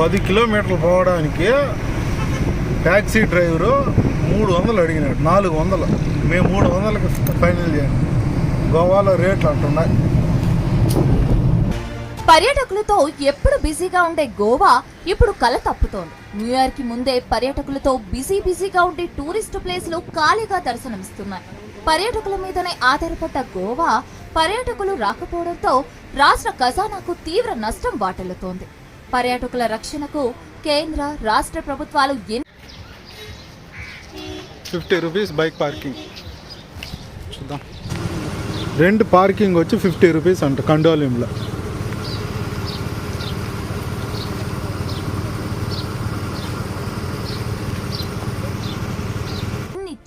పది కిలోమీటర్లు పోవడానికి ట్యాక్సీ డ్రైవరు మూడు వందలు అడిగినాడు. నాలుగు వందలు. మేము మూడు వందలకి ఫైనల్ చేయాలి. గోవాలో రేట్లు అంటున్నాయి. పర్యాటకులతో ఎప్పుడు బిజీగా ఉండే గోవా ఇప్పుడు కల తప్పుతోంది. న్యూ ఇయర్కి ముందే పర్యాటకులతో బిజీ బిజీగా ఉండే టూరిస్ట్ ప్లేసులు ఖాళీగా దర్శనమిస్తున్నాయి. పర్యాటకుల మీదనే ఆధారపడ్డ గోవా పర్యాటకులు రాకపోవడంతో రాష్ట్ర ఖజానాకు తీవ్ర నష్టం వాటిల్లుతోంది. పర్యాటకుల రక్షణకు కేంద్ర రాష్ట్ర ప్రభుత్వాలు ఫిఫ్టీ రూపీస్ బైక్ పార్కింగ్. చూద్దాం. రెండు పార్కింగ్ వచ్చి ఫిఫ్టీ రూపీస్ అంట కండోలింలో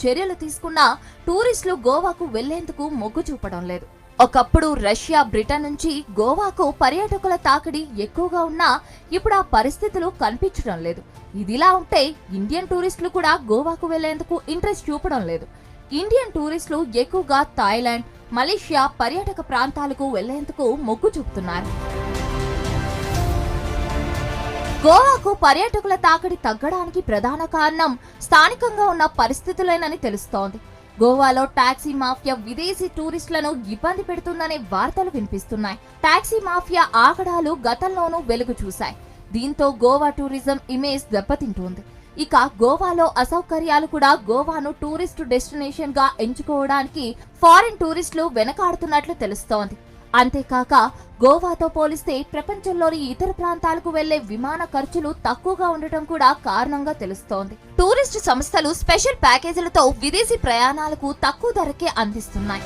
చర్యలు తీసుకున్నా టూరిస్టులు గోవాకు వెళ్ళేందుకు మొగ్గు చూపడం లేదు. ఒకప్పుడు రష్యా బ్రిటన్ నుంచి గోవాకు పర్యాటకుల తాకిడి ఎక్కువగా ఉన్నా ఇప్పుడు ఆ పరిస్థితులు కనిపించడం లేదు. ఇదిలా ఉంటే ఇండియన్ టూరిస్టులు కూడా గోవాకు వెళ్ళేందుకు ఇంట్రెస్ట్ చూపడం లేదు. ఇండియన్ టూరిస్టులు ఎక్కువగా థాయిలాండ్ మలేషియా పర్యాటక ప్రాంతాలకు వెళ్ళేందుకు మొగ్గు చూపుతున్నారు. గోవాకు పర్యాటకుల తాకిడి తగ్గడానికి ప్రధాన కారణం స్థానికంగా ఉన్న పరిస్థితులేనని తెలుస్తోంది. గోవాలో టాక్సీ మాఫియా విదేశీ టూరిస్టులను ఇబ్బంది పెడుతుందనే వార్తలు వినిపిస్తున్నాయి. టాక్సీ మాఫియా ఆగడాలు గతంలోనూ వెలుగు చూశాయి. దీంతో గోవా టూరిజం ఇమేజ్ దెబ్బతింటోంది. ఇక గోవాలో అసౌకర్యాలు కూడా గోవాను టూరిస్ట్ డెస్టినేషన్గా ఎంచుకోవడానికి ఫారిన్ టూరిస్టులు వెనకాడుతున్నట్లు తెలుస్తోంది. అంతేకాక గోవాతో పోలిస్తే ప్రపంచంలోని ఇతర ప్రాంతాలకు వెళ్ళే విమాన ఖర్చులు తక్కువగా ఉండటం కూడా కారణంగా తెలుస్తోంది. టూరిస్టు సంస్థలు స్పెషల్ ప్యాకేజీలతో విదేశీ ప్రయాణాలకు తక్కువ ధరకే అందిస్తున్నాయి.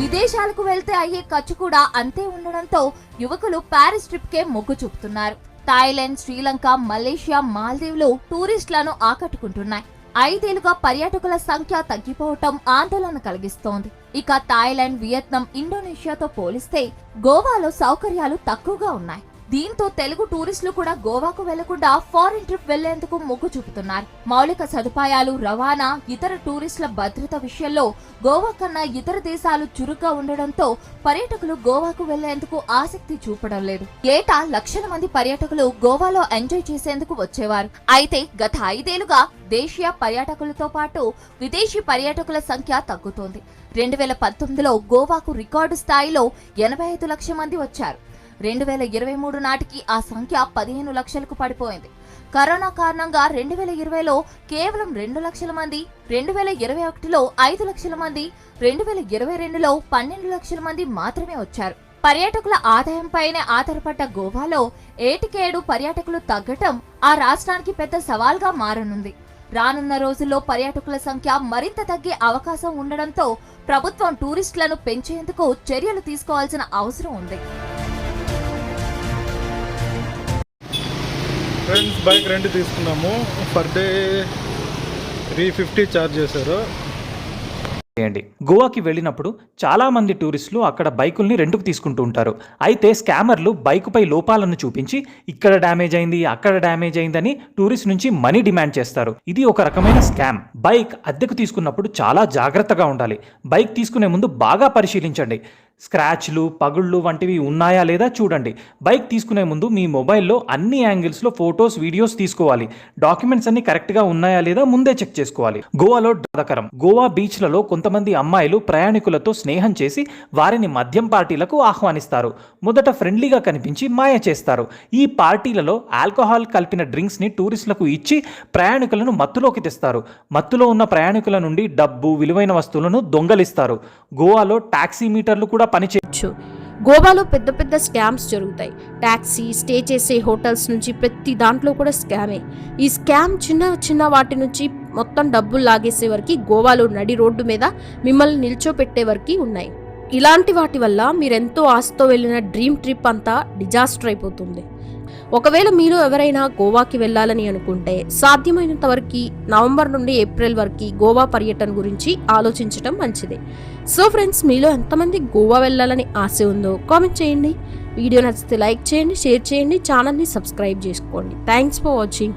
విదేశాలకు వెళ్తే అయ్యే ఖర్చు కూడా అంతే ఉండడంతో యువకులు ప్యారిస్ ట్రిప్ కే మొగ్గు చూపుతున్నారు. థాయిలాండ్ శ్రీలంక మలేషియా మాల్దీవ్లు టూరిస్టులను ఆకట్టుకుంటున్నాయి. ఐదేళ్ళుగా పర్యాటకుల సంఖ్య తగ్గిపోవటం ఆందోళన కలిగిస్తోంది. ఇక థాయిలాండ్ వియత్నాం ఇండోనేషియాతో పోలిస్తే గోవాలో సౌకర్యాలు తక్కువగా ఉన్నాయి. దీంతో తెలుగు టూరిస్టులు కూడా గోవాకు వెళ్ళకుండా ఫారిన్ ట్రిప్ వెళ్ళేందుకు మొగ్గు చూపుతున్నారు. మౌలిక సదుపాయాలు రవాణా ఇతర టూరిస్టుల భద్రత విషయంలో గోవా కన్నా ఇతర దేశాలు చురుగ్గా ఉండడంతో పర్యాటకులు గోవాకు వెళ్ళేందుకు ఆసక్తి చూపడం లేదు. ఏటా లక్షల మంది పర్యాటకులు గోవాలో ఎంజాయ్ చేసేందుకు వచ్చేవారు. అయితే గత ఐదేళ్ళుగా దేశీయ పర్యాటకులతో పాటు విదేశీ పర్యాటకుల సంఖ్య తగ్గుతోంది. రెండు వేల పంతొమ్మిదిలో గోవాకు రికార్డు స్థాయిలో ఎనభై ఐదు లక్షల మంది వచ్చారు. రెండు వేల ఇరవై మూడు నాటికి ఆ సంఖ్య పదిహేను లక్షలకు పడిపోయింది. కరోనా కారణంగా రెండు వేల ఇరవైలో కేవలం రెండు లక్షల మంది రెండు వేల ఇరవై ఒకటిలో ఐదు లక్షల మంది రెండు వేల ఇరవై రెండులో పన్నెండు లక్షల మంది మాత్రమే వచ్చారు. పర్యాటకుల ఆదాయంపైనే ఆధారపడ్డ గోవాలో ఏటికేడు పర్యాటకులు తగ్గటం ఆ రాష్ట్రానికి పెద్ద సవాల్గా మారనుంది. రానున్న రోజుల్లో పర్యాటకుల సంఖ్య మరింత తగ్గే అవకాశం ఉండడంతో ప్రభుత్వం టూరిస్టులను పెంచేందుకు చర్యలు తీసుకోవాల్సిన అవసరం ఉంది. ఫ్రెండ్స్ బైక్ రెంట్ తీసుకున్నాము. Per day three fifty charge చేశారు. చేయండి. గోవాకి వెళ్ళినప్పుడు చాలా మంది టూరిస్టులు అక్కడ బైకుల్ని రెండుకు తీసుకుంటూ ఉంటారు. అయితే స్కామర్లు బైకుపై లోపాలను చూపించి ఇక్కడ డ్యామేజ్ అయింది అక్కడ డ్యామేజ్ అయిందని టూరిస్ట్ నుంచి మనీ డిమాండ్ చేస్తారు. ఇది ఒక రకమైన స్కామ్. బైక్ అద్దెకు తీసుకున్నప్పుడు చాలా జాగ్రత్తగా ఉండాలి. బైక్ తీసుకునే ముందు బాగా పరిశీలించండి. స్క్రాచ్లు పగుళ్ళు వంటివి ఉన్నాయా లేదా చూడండి. బైక్ తీసుకునే ముందు మీ మొబైల్లో అన్ని యాంగిల్స్లో ఫొటోస్ వీడియోస్ తీసుకోవాలి. డాక్యుమెంట్స్ అన్ని కరెక్ట్గా ఉన్నాయా లేదా ముందే చెక్ చేసుకోవాలి. గోవాలో బాధాకరం. గోవా బీచ్లలో కొంతమంది అమ్మాయిలు ప్రయాణికులతో స్నేహం చేసి వారిని మద్యం పార్టీలకు ఆహ్వానిస్తారు. మొదట ఫ్రెండ్లీగా కనిపించి మాయ చేస్తారు. ఈ పార్టీలలో ఆల్కహాల్ కలిపిన డ్రింక్స్ని టూరిస్టులకు ఇచ్చి ప్రయాణికులను మత్తులోకి తెస్తారు. మత్తులో ఉన్న ప్రయాణికుల నుండి డబ్బు విలువైన వస్తువులను దొంగలిస్తారు. గోవాలో టాక్సీ మీటర్లు కూడా పనిచే గోవాలో పెద్ద పెద్ద స్కామ్స్ జరుగుతాయి. ట్యాక్సీ స్టే చేసే హోటల్స్ నుంచి ప్రతి దాంట్లో కూడా స్కామే. ఈ స్కామ్ చిన్న చిన్న వాటి నుంచి మొత్తం డబ్బులు లాగేసే వరకు గోవాలో నడి రోడ్డు మీద మిమ్మల్ని నిల్చోపెట్టే వరకు ఉన్నాయి. ఇలాంటి వాటి వల్ల మీరెంతో ఆశతో వెళ్ళిన డ్రీమ్ ట్రిప్ అంతా డిజాస్టర్ అయిపోతుంది. ఒకవేళ మీరు ఎవరైనా గోవాకి వెళ్ళాలని అనుకుంటే సాధ్యమైనంత వరకు నవంబర్ నుండి ఏప్రిల్ వరకు గోవా పర్యటన గురించి ఆలోచించడం మంచిది. సో ఫ్రెండ్స్ మీలో ఎంతమంది గోవా వెళ్ళాలని ఆశ ఉందో కామెంట్ చేయండి. వీడియో నచ్చితే లైక్ చేయండి షేర్ చేయండి ఛానల్ని సబ్స్క్రైబ్ చేసుకోండి. Thanks for watching.